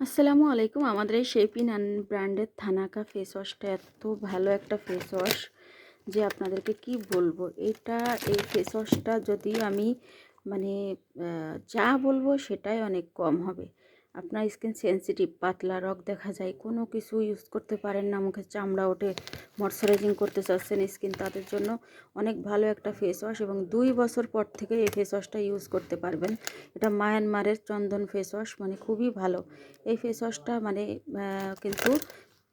আসসালামু আলাইকুম। আমাদের এই শেপিন ব্র্যান্ডের থানাকা ফেস ওয়াশটা এত ভালো একটা ফেস ওয়াশ যে আপনাদেরকে কি বলব? এটা, এই ফেস ওয়াশটা যদি আমি মানে যা বলব সেটাই অনেক কম হবে। আপনার স্কিন সেন্সিটিভ পাতলা রগ দেখা যায়, কোনো কিছু ইউজ করতে পারেন না, মুখে চামড়া ওঠে ময়শ্চারাইজিং করতে চাচ্ছেন স্কিন তাদের জন্য অনেক ভালো একটা ফেস ওয়াশ এবং দুই বছর পর থেকে এই ফেস ওয়াশটা ইউজ করতে পারবেন। এটা মায়ানমারের চন্দন ফেস ওয়াশ মানে খুবই ভালো। এই ফেস ওয়াশটা মানে কিন্তু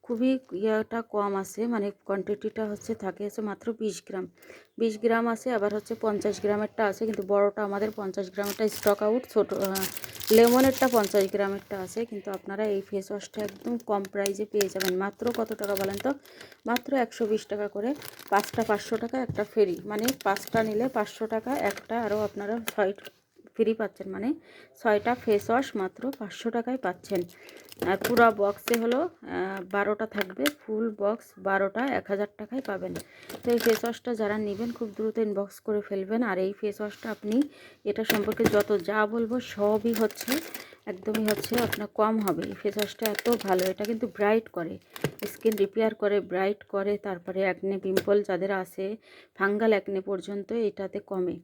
খুবই ইয়েটা কম আছে মানে কোয়ান্টিটিটা হচ্ছে থাকে হচ্ছে মাত্র বিশ গ্রাম। বিশ গ্রাম আছে, আবার হচ্ছে পঞ্চাশ গ্রামেরটা আছে, কিন্তু বড়টা আমাদের পঞ্চাশ গ্রামেরটা স্টক আউট ছোটো লেমনেরটা পঞ্চাশ গ্রামেরটা আছে, কিন্তু আপনারা এই ফেস ওয়াশটা একদম কম প্রাইজে পেয়ে যাবেন। মাত্র কত টাকা বলেন তো? মাত্র একশো বিশ টাকা করে, পাঁচটা পাঁচশো টাকা একটা ফেরি মানে পাঁচটা নিলে পাঁচশো টাকা, একটা আরও আপনারা ছয় ফ্রি পাচ্ছেন মানে ছয়টা ফেস ওয়াশ মাত্র পাঁচশো টাকায় পাচ্ছেন। আর পুরো বক্সে হলো বারোটা থাকবে ফুল বক্স বারোটা, এক হাজার টাকায় পাবেন। তো এই ফেস ওয়াশটা যারা নেবেন, খুব দ্রুত ইনবক্স করে ফেলবেন। আর এই ফেস ওয়াশটা আপনি, এটা সম্পর্কে যত যা বলব সবই হচ্ছে একদমই হচ্ছে আপনার কম হবে। ফেস ওয়াশটা এত ভালো, এটা কিন্তু ব্রাইট করে। স্কিন রিপেয়ার করে ব্রাইট করে, তারপরে অ্যাকনে পিম্পল যাদের আছে ফাঙ্গাল অ্যাকনে পর্যন্ত এটাতে কমে।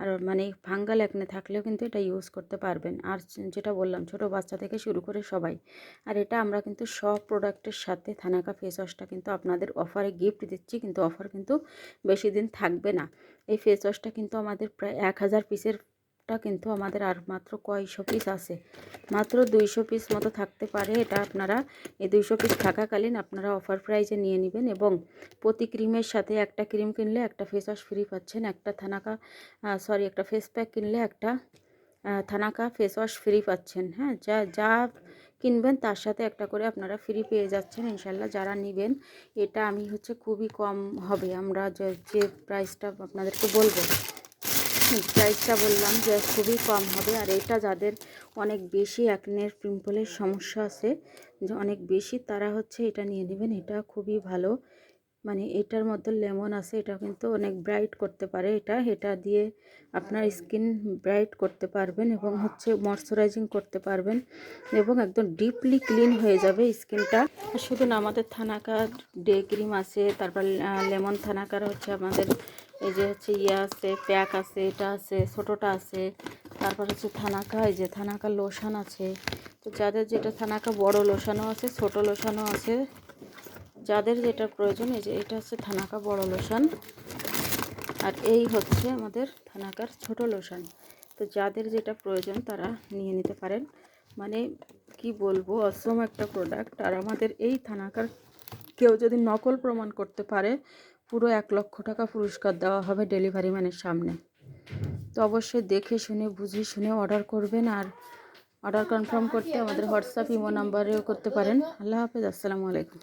আর মানে ফাঙ্গাল অ্যাকনে থাকলেও কিন্তু এটা ইউজ করতে পারবেন। আর যেটা বললাম, ছোট বাচ্চা থেকে শুরু করে সবাই। আর এটা আমরা কিন্তু সব প্রোডাক্টের সাথে থানাকা ফেস ওয়াশটা কিন্তু আপনাদের অফারে গিফট দিচ্ছি, কিন্তু অফার কিন্তু বেশি দিন থাকবে না। এই ফেস ওয়াশটা কিন্তু আমাদের প্রায় এক হাজার পিসের টা কিন্তু আমাদের আর মাত্র কয়শো পিস আছে। মাত্র দুইশো পিস মতো থাকতে পারে এটা আপনারা এই দুইশো পিস থাকাকালীন আপনারা অফার প্রাইজে নিয়ে নেবেন এবং প্রতি ক্রিমের সাথে একটা ক্রিম কিনলে একটা ফেস ওয়াশ ফ্রি পাচ্ছেন, একটা থানাকা সরি একটা ফেস প্যাক কিনলে একটা থানাকা ফেস ওয়াশ ফ্রি পাচ্ছেন। হ্যাঁ যা যা কিনবেন তার সাথে একটা করে আপনারা ফ্রি পেয়ে যাচ্ছেন। ইনশাল্লাহ যারা নেবেন, এটা আমি হচ্ছে খুবই কম হবে। আমরা যে প্রাইসটা আপনাদেরকে বলব। প্রাইসটা বললাম যে খুবই কম হবে আর এটা যাদের অনেক বেশি অ্যাকনের পিম্পলের সমস্যা আছে, যে অনেক বেশি তারা হচ্ছে এটা নিয়ে নেবেন। এটা খুবই ভালো। মানে এটার মধ্যে লেমন আছে, এটা কিন্তু অনেক ব্রাইট করতে পারে এটা। এটা দিয়ে আপনার স্কিন ব্রাইট করতে পারবেন এবং হচ্ছে ময়শ্চারাইজিং করতে পারবেন এবং একদম ডিপলি ক্লিন হয়ে যাবে স্কিনটা শুধু না, আমাদের থানাকার ডে ক্রিম আছে তারপর লেমন থানাকার হচ্ছে আমাদের এই যে হচ্ছে ইয়ে আছে, প্যাক আছে, এটা আছে, ছোটোটা আছে, তারপর হচ্ছে থানাকা, এই যে থানাকা লোশন আছে। তো যাদের যেটা থানাকা বড় লোশনও আছে, ছোট লোশনও আছে, যাদের যেটা প্রয়োজন, এই যে এটা হচ্ছে থানাকা বড় লোশন। আর এই হচ্ছে আমাদের থানাকার ছোট লোশন। তো যাদের যেটা প্রয়োজন, তারা নিয়ে নিতে পারেন। মানে কি বলব, অসম একটা প্রোডাক্ট আর আমাদের এই থানাকার কেউ যদি নকল প্রমাণ করতে পারে পুরো এক লক্ষ টাকা পুরস্কার দেওয়া হবে ডেলিভারি ম্যানের সামনে। তো অবশ্যই দেখে শুনে, বুঝে শুনে অর্ডার করবেন আর অর্ডার কনফার্ম করতে আমাদের হোয়াটসঅ্যাপ, ইমো নাম্বারেও করতে পারেন। আল্লাহ হাফেজ, আসসালামু আলাইকুম।